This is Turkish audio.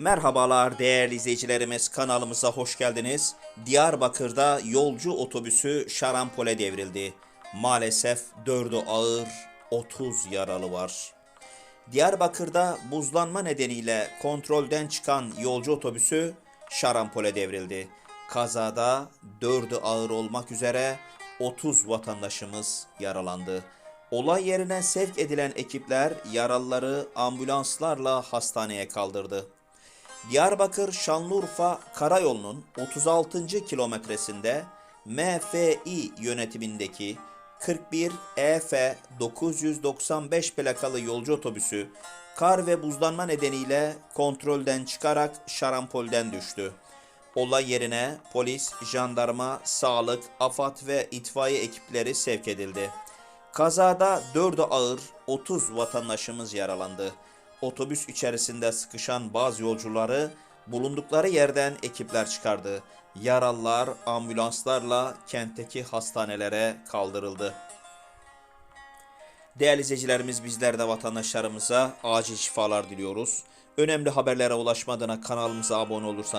Merhabalar değerli izleyicilerimiz kanalımıza hoş geldiniz. Diyarbakır'da yolcu otobüsü şarampole devrildi. Maalesef 4'ü ağır 30 yaralı var. Diyarbakır'da buzlanma nedeniyle kontrolden çıkan yolcu otobüsü şarampole devrildi. Kazada 4'ü ağır olmak üzere 30 vatandaşımız yaralandı. Olay yerine sevk edilen ekipler yaralıları ambulanslarla hastaneye kaldırdı. Diyarbakır Şanlıurfa Karayolu'nun 36. kilometresinde MFİ yönetimindeki 41 EF 995 plakalı yolcu otobüsü kar ve buzlanma nedeniyle kontrolden çıkarak şarampolden düştü. Olay yerine polis, jandarma, sağlık, AFAD ve itfaiye ekipleri sevk edildi. Kazada 4'ü ağır 30 vatandaşımız yaralandı. Otobüs içerisinde sıkışan bazı yolcuları bulundukları yerden ekipler çıkardı. Yaralılar ambulanslarla kentteki hastanelere kaldırıldı. Değerli izleyicilerimiz bizler de vatandaşlarımıza acil şifalar diliyoruz. Önemli haberlere ulaşmadığına kanalımıza abone olursanız